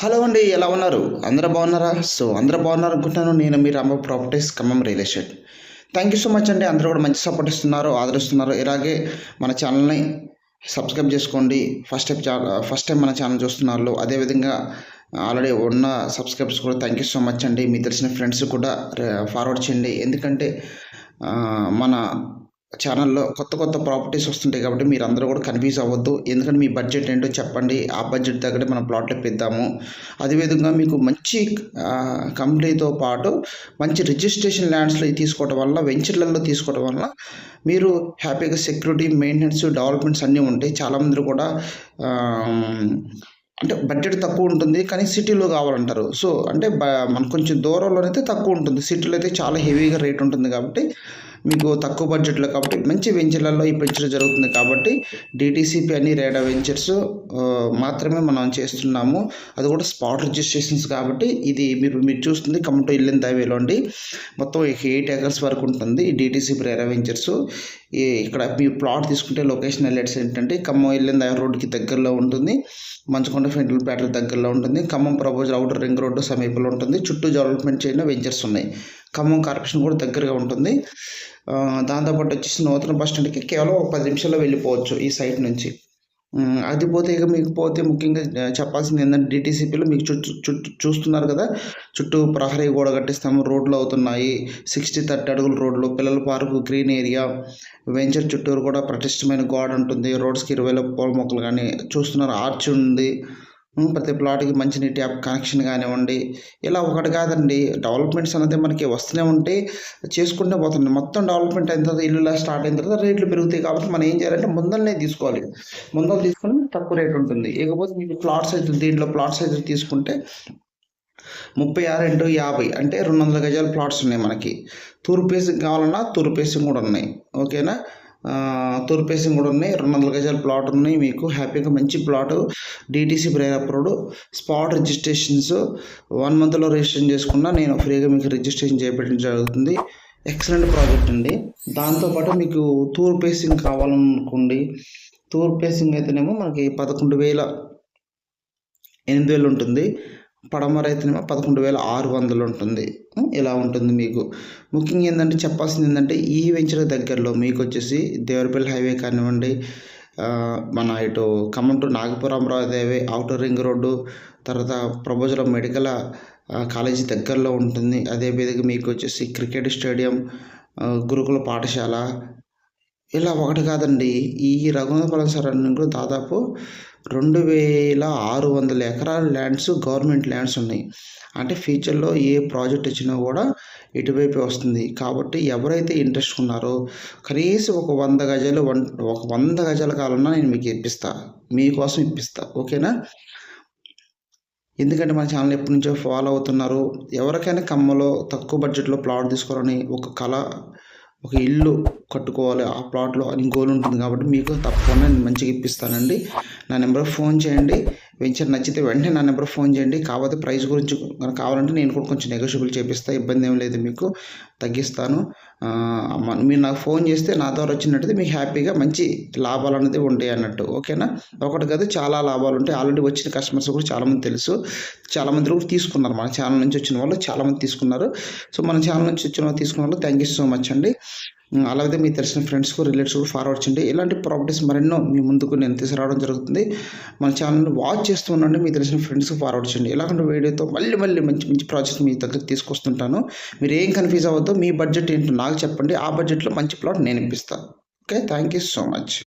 Hello అండి ఎలా ఉన్నారు? అందరూ బాగున్నారా? సో అందరూ బాగున్నారు అనుకుంటున్నాను. నేను మీ Rama properties Khammam real estate. Thank you so much అండి. అందరూ కూడా మంచి సపోర్ట్ ఇస్తున్నారు ఆదరిస్తున్నారు. ఇలాగే మన ఛానల్ని సబ్స్క్రైబ్ చేసుకోండి. First time channel first time మన ఛానల్ చూస్తున్నారు అదేవిధంగా ఆల్రెడీ ఉన్న సబ్స్క్రైబర్స్ కూడా థ్యాంక్ యూ సో మచ్ అండి. మీ తెలిసిన ఫ్రెండ్స్ కూడా ఫార్వర్డ్ చేయండి. ఎందుకంటే మన ఛానల్లో కొత్త కొత్త ప్రాపర్టీస్ వస్తుంటాయి కాబట్టి మీరు అందరూ కూడా కన్ఫ్యూజ్ అవ్వద్దు. ఎందుకంటే మీ బడ్జెట్ ఏంటో చెప్పండి. ఆ బడ్జెట్ తగ్గట్టు మనం ప్లాట్లు ఇప్పిద్దాము అదేవిధంగా మీకు మంచి కంపెనీతో పాటు మంచి రిజిస్ట్రేషన్ ల్యాండ్స్లో తీసుకోవడం వల్ల వెంచర్లలో తీసుకోవడం వల్ల మీరు హ్యాపీగా సెక్యూరిటీ మెయింటెనెన్స్ డెవలప్మెంట్స్ అన్నీ ఉంటాయి. చాలామంది కూడా అంటే బడ్జెట్ తక్కువ ఉంటుంది. కానీ సిటీలో కావాలంటారు. సో అంటే బ మనకు కొంచెం దూరంలో అయితే తక్కువ ఉంటుంది. సిటీలో అయితే చాలా హెవీగా రేట్ ఉంటుంది కాబట్టి మీకు తక్కువ బడ్జెట్లో కాబట్టి మంచి వెంచర్లలో ఈ పెంచడం జరుగుతుంది కాబట్టి డిటీసీపీ అని రేడా వెంచర్స్ మాత్రమే మనం చేస్తున్నాము. అది కూడా స్పాట్ రిజిస్ట్రేషన్స్ కాబట్టి ఇది మీరు మీరు చూస్తుంది కమటో ఇల్లు దైవేలో అండి. మొత్తం ఎయిట్ ఏకర్స్ వరకు ఉంటుంది ఈ డిటీసీపీ రేడా వెంచర్స్ ఇక్కడ మీ ప్లాట్ తీసుకుంటే లొకేషన్ హైలైట్స్ ఏంటంటే ఖమ్మం ఇల్లింద రోడ్డుకి దగ్గరలో ఉంటుంది. మంచుకొండ ఫెంటల్పేటల దగ్గరలో ఉంటుంది. Khammam proposal outer ring road సమీపంలో ఉంటుంది. చుట్టూ డెవలప్మెంట్ చేయడం వెంచర్స్ ఉన్నాయి. ఖమ్మం కార్పొరేషన్ కూడా దగ్గరగా ఉంటుంది. దాంతోపాటు వచ్చేసి నూతన బస్ స్టాండ్కి కేవలం ఒక పది నిమిషాల్లో వెళ్ళిపోవచ్చు ఈ సైట్ నుంచి. అది పోతే ఇక మీకు పోతే ముఖ్యంగా చెప్పాల్సింది ఏంటంటే డిటీసీపీలో మీకు చుట్టూ చుట్టూ చూస్తున్నారు కదా? చుట్టూ ప్రహరీ గోడ కట్టిస్తాము రోడ్లు అవుతున్నాయి. సిక్స్టీ థర్టీ అడుగుల రోడ్లు పిల్లల పార్కు గ్రీన్ ఏరియా వెంచర్ చుట్టూరు కూడా ప్రతిష్టమైన గోడ ఉంటుంది. రోడ్స్కి ఇరవై పూల మొక్కలు కానీ చూస్తున్నారు. ఆర్చ్ ఉంది. ప్రతి ప్లాట్కి మంచినీటి ట్యాప్ కనెక్షన్ కానివ్వండి. ఇలా ఒకటి కాదండి డెవలప్మెంట్స్ అనేది మనకి వస్తూనే ఉంటే చేసుకుంటూ పోతుంది. మొత్తం డెవలప్మెంట్ అయిన తర్వాత ఇల్లులా స్టార్ట్ అయిన తర్వాత రేట్లు పెరుగుతాయి కాబట్టి మనం ఏం చేయాలంటే ముందరనే తీసుకోవాలి. ముందర తీసుకుని తక్కువ రేట్ ఉంటుంది. ఇకపోతే మీకు ప్లాట్ సైజులు దీంట్లో ప్లాట్ సైజులు తీసుకుంటే ముప్పై ఆరు ఇంటూ యాభై అంటే రెండు వందల గజాల ప్లాట్స్ ఉన్నాయి మనకి. తూర్పు పేసింగ్ కావాలన్నా తూర్పు పేసింగ్ కూడా ఉన్నాయి. ఓకేనా? ఆ, కూడా ఉన్నాయి. రెండు వందల గజాల ప్లాట్ ఉన్నాయి మీకు. హ్యాపీగా మంచి ప్లాట్. డీటీసీ బ్రేర్ అప్రూవ్డ్. స్పాట్ రిజిస్ట్రేషన్స్ వన్ మంత్లో రిజిస్ట్రేషన్ చేసుకున్నా నేను ఫ్రీగా మీకు రిజిస్ట్రేషన్ చేపట్టడం జరుగుతుంది. ఎక్సలెంట్ ప్రాజెక్ట్ అండి. దాంతోపాటు మీకు తూర్పేసింగ్ కావాలనుకోండి. తూర్పేసింగ్ అయితేనేమో మనకి పదకొండు వేల ఎనిమిది వేలు ఉంటుంది. పడమర అయితేనేమో పదకొండు వేల ఆరు వందలు ఉంటుంది. ఇలా ఉంటుంది మీకు? ముఖ్యంగా ఏంటంటే చెప్పాల్సింది ఏంటంటే ఈ వెంచర్ దగ్గరలో మీకు వచ్చేసి దేవరపల్లి హైవే కానివ్వండి మన ఇటు Khammam to Nagapuram highway outer ring road తర్వాత ప్రభుజల మెడికల్ కాలేజీ దగ్గరలో ఉంటుంది. అదే విధంగా మీకు వచ్చేసి క్రికెట్ స్టేడియం గురుకుల పాఠశాల ఇలా ఒకటి కాదండి. ఈ రఘునాథపురం సరౌండింగ్లో దాదాపు రెండు వేల ఆరు వందల ఎకరాల ల్యాండ్స్ గవర్నమెంట్ ల్యాండ్స్ ఉన్నాయి. అంటే ఫ్యూచర్లో ఏ ప్రాజెక్ట్ వచ్చినా కూడా ఇటువైపే వస్తుంది. కాబట్టి ఎవరైతే ఇంట్రెస్ట్ ఉన్నారో కనీసం ఒక వంద గజాలు వన్ ఒక వంద గజాల కాలన్నా నేను మీకు ఇప్పిస్తా. మీకోసం ఇప్పిస్తా. ఓకేనా? ఎందుకంటే మన ఛానల్ ఎప్పటి నుంచో ఫాలో అవుతున్నారు. ఎవరికైనా కమ్మలో తక్కువ బడ్జెట్లో ప్లాట్ తీసుకోవాలని ఒక కళ ఒక ఇల్లు కట్టుకోవాలి ఆ ప్లాట్లో అని గోల్ ఉంటుంది కాబట్టి మీకు తప్పకుండా నేను మంచిగా ఇప్పిస్తానండి. నా నెంబర్కి ఫోన్ చేయండి. వెంచర్ నచ్చితే వెంటనే నా నెంబర్ ఫోన్ చేయండి. కాకపోతే ప్రైస్ గురించి కనుక కావాలంటే నేను కూడా కొంచెం నెగోషియబుల్ చేపిస్తాను ఇబ్బంది ఏం లేదు మీకు. తగ్గిస్తాను. మీరు నాకు ఫోన్ చేస్తే నా ద్వారా వచ్చినట్టయితే మీకు హ్యాపీగా మంచి లాభాలు అనేది ఉంటాయి అన్నట్టు. ఓకేనా? ఒకటి కదా చాలా లాభాలు ఉంటాయి. ఆల్రెడీ వచ్చిన కస్టమర్స్ కూడా చాలామంది తెలుసు. చాలామంది కూడా తీసుకున్నారు. మన ఛానల్ నుంచి వచ్చిన వాళ్ళు చాలామంది తీసుకున్నారు. సో మన ఛానల్ నుంచి వచ్చిన వాళ్ళు తీసుకున్న వాళ్ళు థ్యాంక్ యూ సో మచ్ అండి. అలాగే మీ తెలిసిన ఫ్రెండ్స్కు రిలేటివ్స్ కూడా ఫార్వర్డ్ చేయండి. ఇలాంటి ప్రాపర్టీస్ మరెన్నో మీ ముందుకు నేను తీసుకురావడం జరుగుతుంది. మన ఛానల్ని వాచ్ చేస్తూ ఉండండి తెలిసిన ఫ్రెండ్స్కి ఫార్వర్డ్ చేయండి. ఇలాంటి వీడియోతో మళ్ళీ మళ్ళీ మంచి మంచి ప్రాజెక్ట్స్ మీ దగ్గర తీసుకొస్తుంటాను. మీరు ఏం కన్ఫ్యూజ్ అవ్వద్దు మీ బడ్జెట్ ఏంటో నాకు చెప్పండి. ఆ బడ్జెట్లో మంచి ప్లాట్ నేను ఇప్పిస్తాను. Okay thank you so much